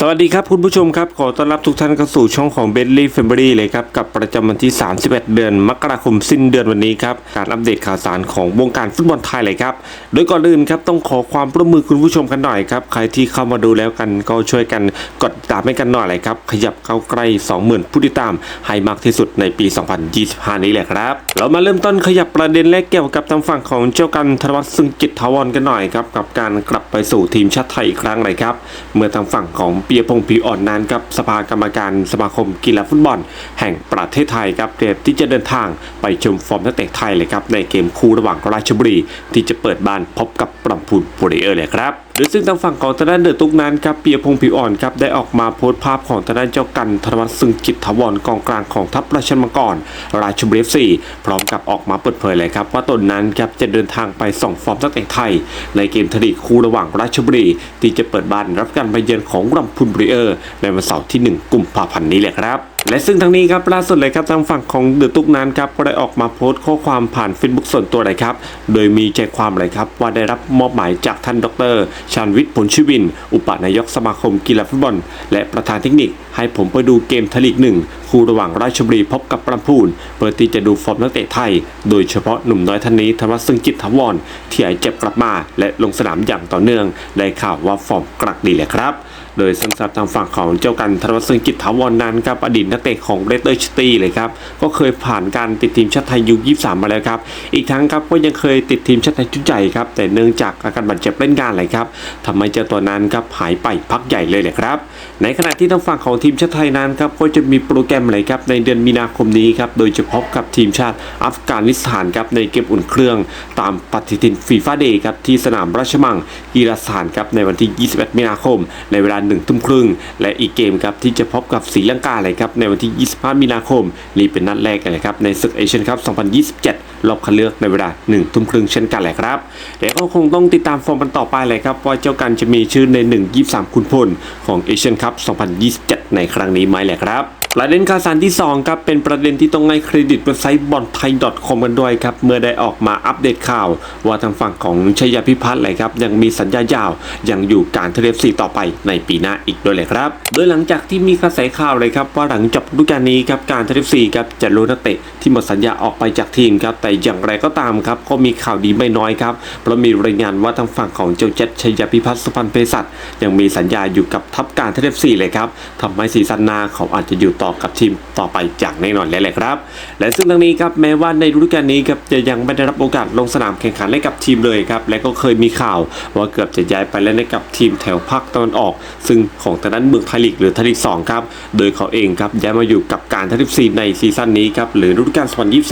สวัสดีครับคุณผู้ชมครับขอต้อนรับทุกท่านเข้าสู่ช่องของเบสลี่แฟมิลี่เลยครับกับประจำวันที่ 31 เดือนมกราคมสิ้นเดือนวันนี้ครับการอัปเดตข่าวสารของวงการฟุตบอลไทยเลยครับโดยก่อนอื่นครับต้องขอความร่วมมือคุณผู้ชมกันหน่อยครับใครที่เข้ามาดูแล้วกันก็ช่วยกันกดติดตามให้กันหน่อยเลยครับขยับเข้าใกล้ 20,000 ผู้ติดตามให้มากที่สุดในปี 2025 นี้แหละครับเรามาเริ่มต้นขยับประเด็นแรกเกี่ยวกับทางฝั่งของเจ้ากันธนวัฒน์ซึ่งจิตทวรกันหน่อยครับกับการกลับไปสู่ทีมชาติไทยอีกครั้งเลยครับเมื่อทางฝั่งของเปียพงผิวอ่อนนั้นครับสภากรรมการสมาคมกีฬาฟุตบอล แห่งประเทศไทยครับเตรียมที่จะเดินทางไปชมฟอร์มนักเตะไทยเลยครับในเกมคู่ระหว่างราชบุรี ที่จะเปิดบ้านพบกับปรัมพูนบุรีเออร์เลยครับโดยซึ่งทางฝั่งของทางด้านเดอะตุกนั้นครับเปียพงผิวอ่อนครับได้ออกมาโพสต์ภาพของทางด้านเจ้ากันธนวัฒน์ซึ่งจิตถาวรกองกลางของทัพราชมังกรราชบุรีเอฟซีพร้อมกับออกมาเปิดเผยเลยครับว่าตนนั้นครับจะเดินทางไปส่องฟอร์มนักเตะไทย ในเกมทลีคู่ระหว่างราชบุรี ที่จะเปิดบ้านรับการมาเยือนของรำพุนบริเออร์ในวันเสาร์ที่ 1 กุมภาพันธ์นี้แหละครับ และซึ่งทั้งนี้ครับล่าสุดเลยครับทางฝั่งของเดือะตุกนั้นครับก็ได้ออกมาโพสต์ข้อความผ่านเฟซบุ๊กส่วนตัวเลยครับ โดยมีใจความเลยครับว่าได้รับมอบหมายจากท่านดรชาญวิทย์ผลชีวิน อุปนายกสมาคมกีฬาฟุตบอล และประธานเทคนิค ให้ผมไปดูเกมทลีกหนึ่งคู่ระหว่างราชบุรีพบกับปรำพูนเพื่อที่จะดูฟอร์มนักเตะไทย โดยเฉพาะหนุ่มน้อยท่านนี้ธนวัชซึ่งจิตถาวรที่หายเจ็บกลับมาและลงสนามอย่างต่อเนื่อง ได้ข่าวว่าฟอร์มกลักดีเลยครับ โดยสังกัดทางฝั่งของเจ้ากันธนวัชซึ่งจิตถาวรนั้นครับอดีตนักเตะของเรสเตอร์ชิตี้เลยครับ ก็เคยผ่านการติดทีมชาติไทยยุค23 มาแล้วครับ อีกทั้งครับก็ยังเคยติดทีมชาติไทยชุดใหญ่ครับ แต่เนื่องจากอาการบาดเจ็บเล่นงานเลยครับทำให้เจ้าตัวนั้นครับหายไปพักใหญ่เลยแหละครับ ในขณะที่ทางฝั่งของทีมชาติไทยนั้นครับก็จะมีโปรแกรมเลยครับในเดือนมีนาคมนี้ครับ โดยเฉพาะกับทีมชาติอัฟกานิสถานครับในเกมอุ่นเครื่องตามปฏิทินฟีฟ่าเดย์ครับที่สนามราชมังกีฬาสถานครับในวันที่ 21 มีนาคม ในเวลา1ทุ่มครึ่ง และอีกเกมครับที่จะพบกับศรีลังกาเลยครับในวันที่ 25 มีนาคมนี่เป็นนัดแรกกันเลยครับในศึกเอเชียนคัพ 2027 รอบคัดเลือกในเวลา1ทุ่มครึ่งเช่นกันแหละครับเดี๋ยวก็คงต้องติดตามฟอร์มกันต่อไปเลยครับว่าเจ้ากันจะมีชื่อใน 1 23 คุณพลของเอเชียนคัพ 2027 ในครั้งนี้ไหมแหละครับ ประเด็นข่าวสารที่2ครับเป็นประเด็นที่ต้องให้เครดิตเว็บไซต์บอลไทย .com กันด้วยครับเมื่อได้ออกมาอัปเดตข่าว ว่าทางฝั่งของชัยพิพัฒน์เลยครับยังมีสัญญายาวยังอยู่การเทเลฟซีต่อไปในปีหน้าอีกด้วยเลยครับ โดยหลังจากที่มีกระแสข่าวเลยครับว่าหลังจบฤดูกาลนี้ครับการเทเลฟซีครับจะรู้นักเตะที่หมดสัญญาออกไปจากทีมครับแต่อย่างไรก็ตามครับก็มีข่าวดีไม่น้อยครับเพราะมีรายงานว่าทางฝั่งของเจ้าเจ็ดชยพิพัฒน์สุพรรณเภสัชยังมีสัญญาอยู่กับทัพการเทเลฟซีเลยครับทำให้ซีซั่นหน้าเขาอาจจะอยู่ต่อกับทีมต่อไปจากแน่นอนแล้วแหละครับ และซึ่งทั้งนี้ครับแม้ว่าในฤดูกาลนี้ครับจะยังไม่ได้รับโอกาสลงสนามแข่งขันให้กับทีมเลยครับและก็เคยมีข่าวว่าเกือบจะย้ายไปเล่นให้กับทีมแถวภาคตะวันออก ซึ่งของทางด้านเมืองไทยลีกหรือไทยลีก2ครับโดยเขาเองครับย้ายมาอยู่กับการทัพซีในซีซั่นนี้ครับหรือฤดูกาล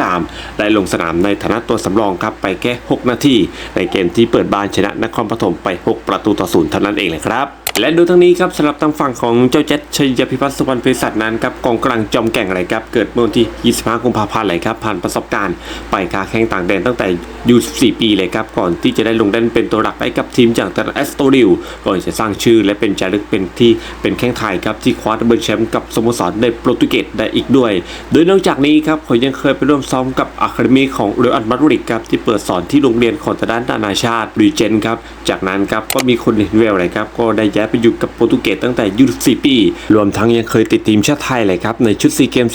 2023 ได้ลงสนามในฐานะตัวสำรองครับไปแค่ 6 นาทีในเกมที่เปิดบ้านชนะนครปฐมไป 6 ประตูต่อศูนย์เท่านั้นเองเลยครับ และดูทั้งนี้ครับสำหรับทางฝั่งของเจ้าเจ็ดชัยพิพัฒน์สุวรรณเภสัชนั้นครับกองกลางจอมแก่งเลยครับเกิดเมื่อวันที่ 25 กุมภาพันธ์เลยครับผ่านประสบการณ์ไปค้าแข่งต่างแดนตั้งแต่อายุ14 ปีเลยครับก่อนที่จะได้ลงเล่นเป็นตัวหลักให้กับทีมจากตาแอสโตริลก่อนจะสร้างชื่อและเป็นจารึกเป็นที่เป็นแข้งไทยครับที่คว้าดับเบิลแชมป์กับสโมสรในโปรตุเกสได้อีกด้วย โดยนอกจากนี้ครับเขายังเคยไปร่วมซ้อมกับอะคาเดมีของเรอัลมาดริดครับที่เปิดสอนที่โรงเรียนของทางด้านนานาชาติรีเจนครับจากนั้นครับก็มีคนเห็นแววเลยครับก็ได้ย้ายไปอยู่กับโปรตุเกสตั้งแต่ยุ14ปี รวมทั้งยังเคยติดทีมชาติไทยเลยครับในชุดซีเกม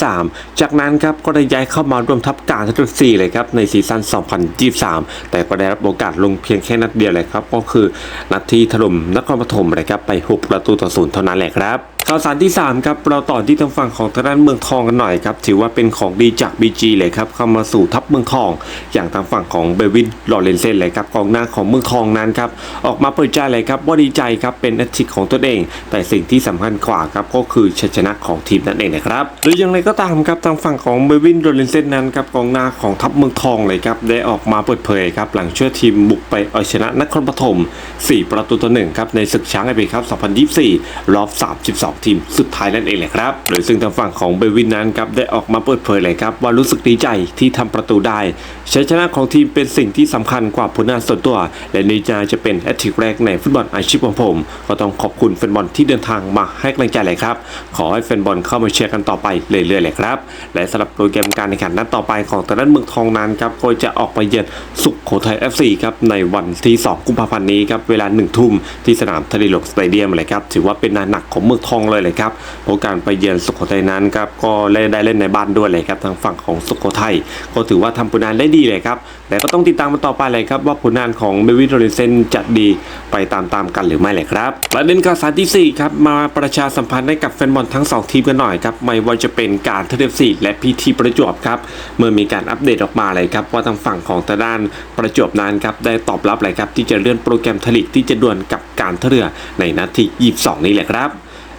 2023 จากนั้นครับก็ได้ย้ายเข้ามาร่วมทัพการทัพซีเลยครับในซีซั่น 2023 แต่ก็ได้รับโอกาสลงเพียงแค่นัดเดียวเลยครับก็คือนัดที่ถล่มนครปฐมเลยครับไป 6 ประตูต่อศูนย์เท่านั้นแหละครับ ข่าวสารที่ 3 ครับ เราต่อที่ทางฝั่งของทางด้านเมืองทองกันหน่อยครับ ถือว่าเป็นของดีจาก BG เลยครับ เข้ามาสู่ทัพเมืองทอง อย่างทางฝั่งของเบวินลอเรนเซนเลยครับกองหน้าของเมืองทองนั้นครับ ออกมาเปิดใจเลยครับว่าดีใจครับ เป็นอตติกของตนเอง แต่สิ่งที่สำคัญกว่าครับ ก็คือชัยชนะของทีมนั่นเองนะครับ หรืออย่างไรก็ตามครับทางฝั่งของเบวินลอเรนเซนนั้นครับกองหน้าของทัพเมืองทองเลยครับ ได้ออกมาเปิดเผยครับ หลังช่วยทีมบุกไปเอาชนะนครปฐม4 ประตูต่อหนึ่งครับ ในศึกช้างไอพีครับ 2024 รอบ 32 2 ทีมสุดท้ายนั่นเองแหละครับโดยซึ่งทางฝั่งของเบวินนั้นครับได้ออกมาเปิดเผยเลยครับว่ารู้สึกดีใจที่ทำประตูได้ชัยชนะของทีมเป็นสิ่งที่สำคัญกว่าผลงานส่วนตัว และนี่จะจะเป็นแอตติกแรกในฟุตบอลอาชีพของผม ก็ต้องขอบคุณแฟนบอลที่เดินทางมาให้กำลังใจเลยครับ ขอให้แฟนบอลเข้ามาเชียร์กันต่อไปเรื่อยๆเลยครับ และสำหรับโปรแกรมการแข่งขันนัดต่อไปของตะนั้นเมืองทองนั้นครับก็จะออกไปเยือนสุขโขทัย FC ครับในวันที่ 2 กุมภาพันธ์นี้ครับเวลา1ทุ่มที่สนามทะเลหลกสเตเดียมเลยครับถือว่าเป็นงานหนักของเมืองทองเลยเลยครับเพราะการไปเยือนสุขโขทัยนั้นครับก็ได้เล่นในบ้านด้วยเลยครับทางฝั่งของสุโขทัยก็ถือว่าทำผลงานได้ดีเลยครับแต่ก็ต้องติดตามมันต่อไปเลยครับว่าผลงานของเบวิโรลินเซนจะดีไปตามๆกันหรือไม่เลยครับประเด็นข่าวสารที่4ครับมาประชาสัมพันธ์ให้กับแฟนบอลทั้ง 2 ทีมกันหน่อยครับไม่ว่าจะเป็นการเทเดฟซีและพีทีประจวบครับเมื่อมีการอัปเดตออกมาเลยครับว่าทางฝั่งของทางด้านประจวบนั้นครับได้ตอบรับเลยครับที่จะเลื่อนโปรแกรมทลีกที่จะดวลกับการเท่าเรือในนัดที่ 22 นี้แหละครับ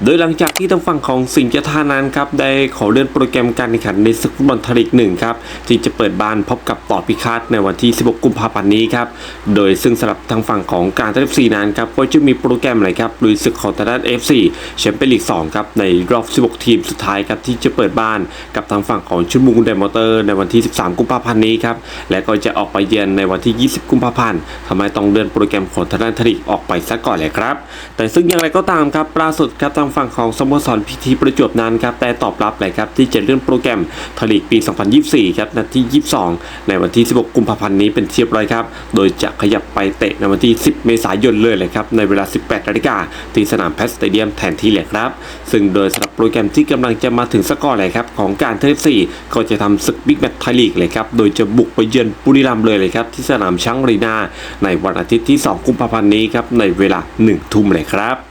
โดยหลังจากที่ทางฝั่งของสิงห์เจ้าทานั้นครับได้ขอเลื่อนโปรแกรมการแข่งขันในศึกฟุตบอลไทยลีกหนึ่งครับที่จะเปิดบ้านพบกับต่อพิฆาตในวันที่ 16 กุมภาพันธ์นี้ครับโดยซึ่งสำหรับทางฝั่งของการเอฟซีนั้นครับก็จะมีโปรแกรมอะไรครับลุยศึกของทางด้าน FC แชมเปี้ยนลีก2ครับในรอบ 16 ทีมสุดท้ายครับที่จะเปิดบ้านกับทางฝั่งของชุดบุงเดมอเตอร์ในวันที่ 13 กุมภาพันธ์นี้ครับและก็จะออกไปเยือนในวันที่ 20 กุมภาพันธ์ทำไมต้องเลื่อนโปรแกรมของทางด้านไทยลีกออกไปซะก่อนเลยครับแต่ซึ่งอย่างไรก็ตามครับล่าสุดครับทางฝั่งของสโมสรพีทีประจวบนั้นครับได้ตอบรับเลยครับที่จะเลื่อนโปรแกรมไทยลีกปี 2024 ครับนัดที่ 22 ในวันที่ 16 กุมภาพันธ์นี้เป็นเทียบร้อยครับ โดยจะขยับไปเตะในวันที่ 10 เมษายนเลยเลยครับในเวลา 18นาฬิกาที่สนามแพสเตเดียมแทนที่เลยครับ ซึ่งโดยสำหรับโปรแกรมที่กำลังจะมาถึงสกอร์เลยครับของการเทฟซีก็จะทำศึกบิ๊กแมตช์ไทยลีกเลยครับโดยจะบุกไปเยือนบุรีรัมย์เลยเลยครับที่สนามช้างรีนาในวันอาทิตย์ที่ 2 กุมภาพันธ์นี้ครับในเวลา 1 ทุ่มเลยครับ